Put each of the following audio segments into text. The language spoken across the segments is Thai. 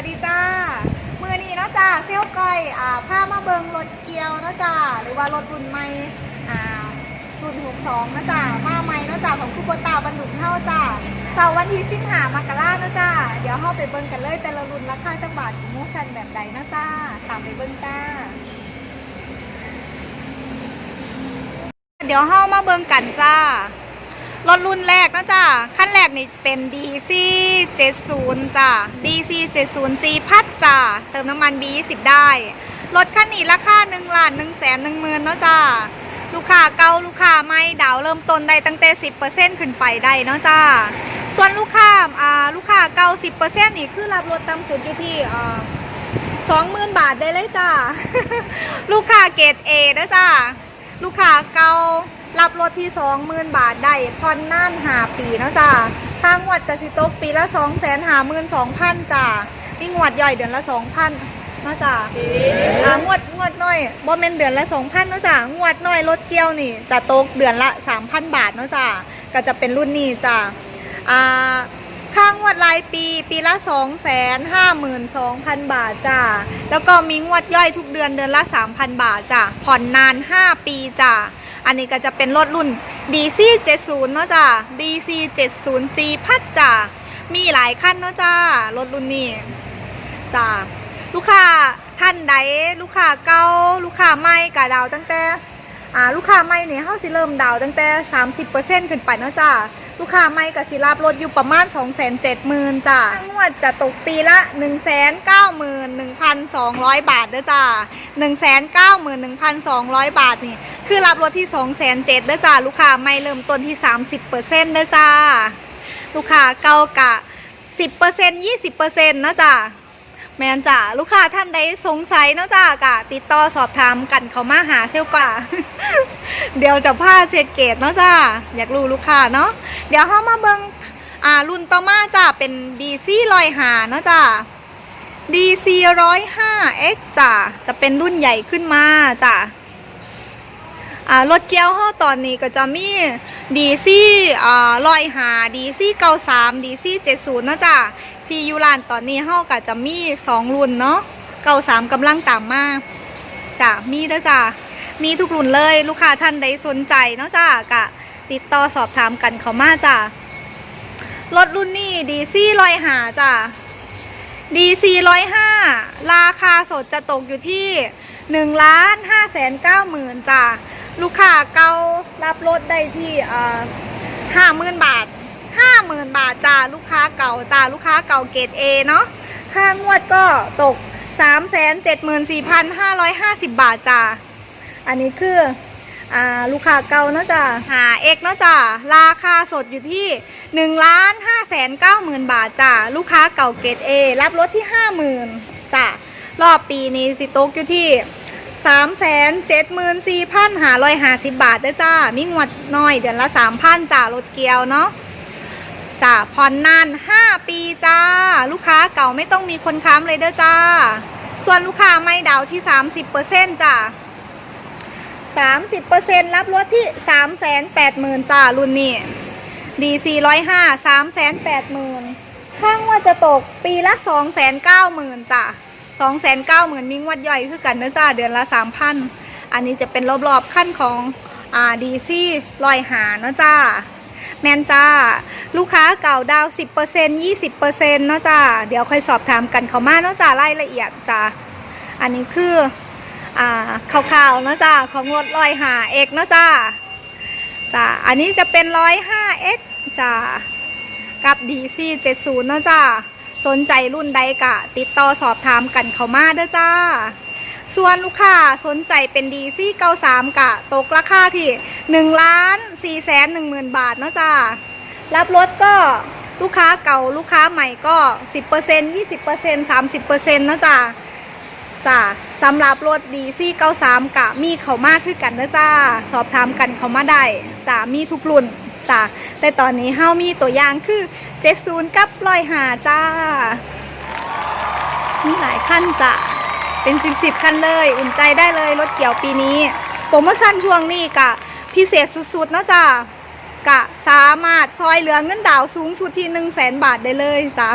วัสดีจ้า มือนี้นะจ้าเซลลก้อยอ่าผ้ามาเบิงรถเกียวนะจ้าหรือว่ารถรุ่นใหม่อ่ารุ่น62นะจ้ามาใหม่นะจ้าของคุปตาบรรลุเท่าจ้าเสาร์วันที่สิบหามกรานะจ้าเดี๋ยวเข้าไปเบิงกันเลยแต่ละรุ่นราคาจังหวัดโมชันแบบใดนะจ้าตามไปเบิงจ้า เดี๋ยวเข้ามาเบิงกันจ้า รถรุ่นแรกนะจ้าขั้นแรกนี่เป็น DC 70จ้า DC 70 G พัดจ้าเติมน้ำมัน B20 ได้ รถคันนี้ราคา1ล้าน1แสน1หมื่นนะจ้าลูกค้าเก่าลูกค้าไม่ดาวเริ่มต้นได้ตั้งแต่10%ขึ้นไปได้เนาะจ้าส่วนลูกค้าอ่าลูกค้าเก่า10%นี่คือรับรถต่ำสุดอยู่ที่อ่า20,000บาทได้เลยจ้า ลูกค้าเกรด A นะจ้า ลูกค้าเก่า รับรถที่สองหมื่นบาทได้ผ่อนน่านหาปีนะจ้าทางงวดกสิตกปีละสองแสนหาหมื่นสองพันจ้านี่งวดย่อยเดือนละสองพันนาะจ้าอ่างวดงวดน้อยบ่เมนเดือนละสองพันนะจ้างวดน้อยรถเกี่ยวนี่ จะตกเดือนละสามพันบาทนะจ้าก็จะเป็นรุ่นนี้จ้าอ่าค่างวดรายปีปีละสองแสนห้าหมื่นสองพันบาทจ้า แล้วก็มีงวดย่อยทุกเดือนเดือนละสามพันบาทจ้าผ่อนนานห้าปีจ้า อันนี้ก็จะเป็นรถรุ่น DC 70เนาะจ้ะ DC 70 G พัดจ้ะมีหลายคันเนาะจ้ารถรุ่นนี้จ้ะลูกค้าท่านใดลูกค้าเก่าลูกค้าใหม่กะดาวตั้งแต่อ่าลูกค้าใหม่เนี่ยเฮาสิเริ่มดาวตั้งแต่ 30%ขึ้นไปเนาะจ้ะลูกค้าใหม่ก็สิรับรถอยู่ประมาณ 270,000จ้ะทั้งหมดจะตกปีละ 191,200 บาทเด้อจ้า191,200 บาทนี่ คือรับรถที่207,000เด้จ้าลูกค้าไม่เริ่มต้นที่ 30%เด้อจ้า ลูกค้าเก่ากะ 10% 20%เนาะจ้าแมนจ้าลูกค้าท่านใดสงสัยนะจ้ากะ ติดต่อสอบถามกันเขามาหาเซลกว่าเดี๋ยวจะพาเช็คเกตเนาะจ้าอยากรู้ลูกค้าเนาะเดี๋ยวเข้ามาเบิงอ่ารุ่นต่อมาจ้าเป็น DC ลอยหาเนาะจ้า DC 105 X จ้าจะเป็นรุ่นใหญ่ขึ้นมาจ้า อ่ารถเกียวห้อตอนนี้ก็จะมีดีซี่อ่าลอยหาดีซี่เก้าสามดีซี่เจ็ดศูนย์นะจ๊ะที่ยูรานตอนนี้ห้อก็จะมีสองรุ่นเนาะเก้าสามกำลังตามมาจ้ะมีนะจ้ะมีทุกรุ่นเลยลูกค้าท่านใดสนใจเนาะจ้ะกะติดต่อสอบถามกันเขามาจ้ะรถรุ่นนี้ดีซี่ลอยหาจ้ะดีซีร้อยห้าราคาสดจะตกอยู่ที่หนึ่งล้านห้าแสนเก้าหมื่นจ้ะ ลูกค้าเก่ารับรถได้ที่ห้าหมื่นบาทห้าหมื่นบาทจ้าลูกค้าเก่าจ้าลูกค้าเก่าเกรดเอเนาะค่างวดก็ตกสามแสนเจ็ดหมื่นสี่พันห้าร้อยห้าสิบบาทจ้าอันนี้คืออ่าลูกค้าเก่าเนาะจ้าหาเอกเนาะจ้าราคาสดอยู่ที่หนึ่งล้านห้าแสนเก้าหมื่นบาทจ้าลูกค้าเก่าเกรดเอรับรถที่ห้าหมื่นจ้ารอบปีนี้สิตกอยู่ที่ สามแสนเจ็ดหมื่นสี่พันหาร้อยหาสิบบาทได้จ้า มีงวดน้อยเดือนละสามพันจ้ารถเกียวเนาะจ้าผ่อนนานห้าปีจ้า ลูกค้าเก่าไม่ต้องมีคนค้ำเลยเด้อจ้า ส่วนลูกค้าไม่ดาวที่สามสิบเปอร์เซ็นต์จ้าสามสิบเปอร์เซ็นต์รับรถที่สามแสนแปดหมื่นจ้ารุ่นนี้ดีสี่ร้อยห้าสามแสนแปดหมื่นข้างว่าจะตกปีละสองแสนเก้าหมื่นจ้า สองแสนเก้าหมื่นมิงวัดย่อยคือกันนะจ้าเดือนละสามพันอันนี้จะเป็นรอบๆขั้นของอ่าดีซี่ลอยหาเนะจ้าแมนจ้า ลูกค้าเก่าดาวสิบเปอร์เซ็นยี่สิบเปอร์เซ็นต์นาะจ้า เดี๋ยวค่อยสอบถามกันเขามาเนาะจ้ารายละเอียดจ้า อันนี้คือ อ่าข่าวๆเนาะจ้า ของรถลอยหาเอกเนาะจ้า จ้า อันนี้จะเป็นร้อยห้าเอ็กจ้า กับดีซีเจ็ดศูนย์เนาะจ้า สนใจรุ่นใดกะ ติดต่อสอบถามกันเขามาเด้อจ้า ส่วนลูกค้าสนใจเป็นดีซี่เก้าสามกะ ตกราคาที่หนึ่งล้านสี่แสนหนึ่งหมื่นบาทนะจ้า รับรถก็ลูกค้าเก่าลูกค้าใหม่ก็สิบเปอร์เซ็นยี่สิบเปอร์เซ็นสามสิบเปอร์เซ็นต์นะจ้าจ้าสำหรับรถดีซี่เก้าสามกะมีเขามากขึ้นกันนะจ้า สอบถามกันเขามาได้จ้ามีทุกรุ่นจ้า แต่ตอนนี้เฮามีตัวอย่างคือเจ็ดศูนย์กับลอยหาจ้า มีหลายขั้นจ้ะ เป็นสิบสิบขั้นเลย อุ่นใจได้เลยรถเกี่ยวปีนี้โปรโมชั่นช่วงนี้กะพิเศษสุดๆนะจ้ากะสามารถซอยเหลือเงินดาวสูงสุดที่หนึ่งแสนบาทได้เลยจ้ะ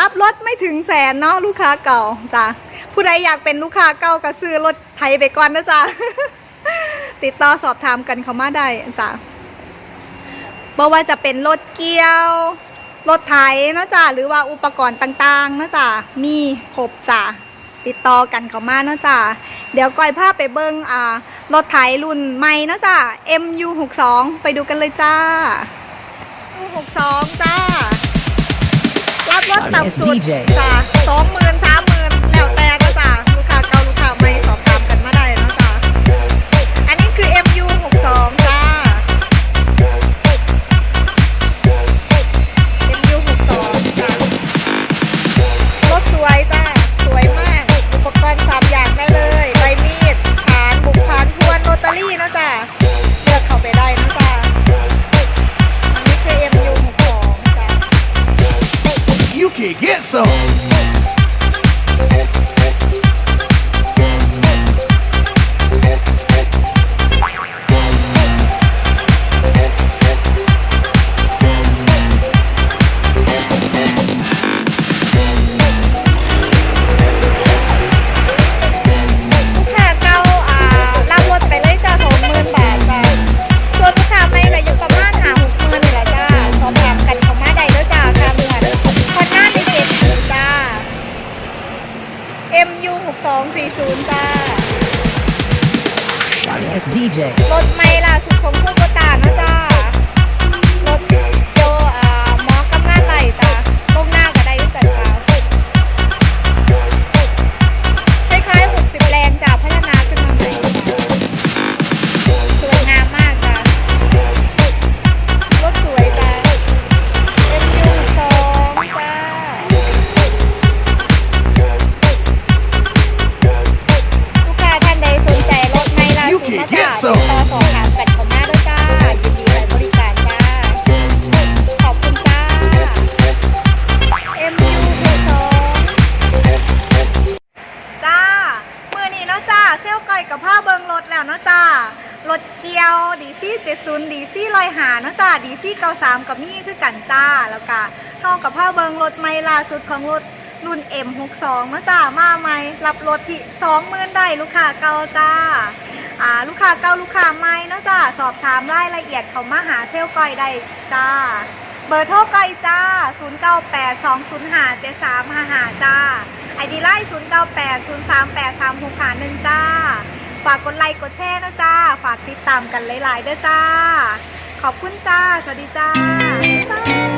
รับรถไม่ถึงแสนเนาะลูกค้าเก่าจ้ะผู้ใดอยากเป็นลูกค้าเก่าก็ซื้อรถไทยไปก่อนนะจ๊ะติดต่อสอบถามกันเข้ามาได้จ้ะ บ่ว่าจะเป็นรถเกียว รถไถเนาะจ้ะหรือว่าอุปกรณ์ต่างๆเนาะจ้ะมีครบจ้ะติดต่อกันเข้ามาเนาะจ้ะเดี๋ยวก้อยภาพไปเบิ้งอ่ารถไถรุ่นใหม่เนาะจ้ะ MU62 ไปดูกันเลยจ้า U62 จ้า รับรถต่ำสุด DJ จ้ะสองหมื่นสามหมื่น Can't get some. MU หกสองสี่ศูนย์จ้า It's DJ. รถไม่ล่าสุดของผู้ประกาศนะจ้า ก่อยกับผ้าเบิงรถแล้วเนาะจ้ารถเกียวดีซี่เจ็ดศูนย์ดีซี่ลอยหาเนาะจ้าดีซี่เก้าสามกับมี่คือกันจ้าแล้วก็เท่ากับผ้าเบิงรถไม่ล่าสุดของรถรุ่น M62 เนาะจ้ามาใหม่รับรถที่สองหมื่นได้ลูกค้าเก่าจ้าอ่าลูกค้าเก่าลูกค้าใหม่เนาะจ้าสอบถามรายละเอียดเขามาหาเซลลก่อยได้จ้า เบอร์โทรก่อยจ้า 0982057355จ้า ไอดีไลน์0980383651จ้า ฝากกดไลค์กดแชร์นะจ้า ฝากติดตามกันหลายๆเด้อจ้า ขอบคุณจ้า สวัสดีจ้าบ๊ายบาย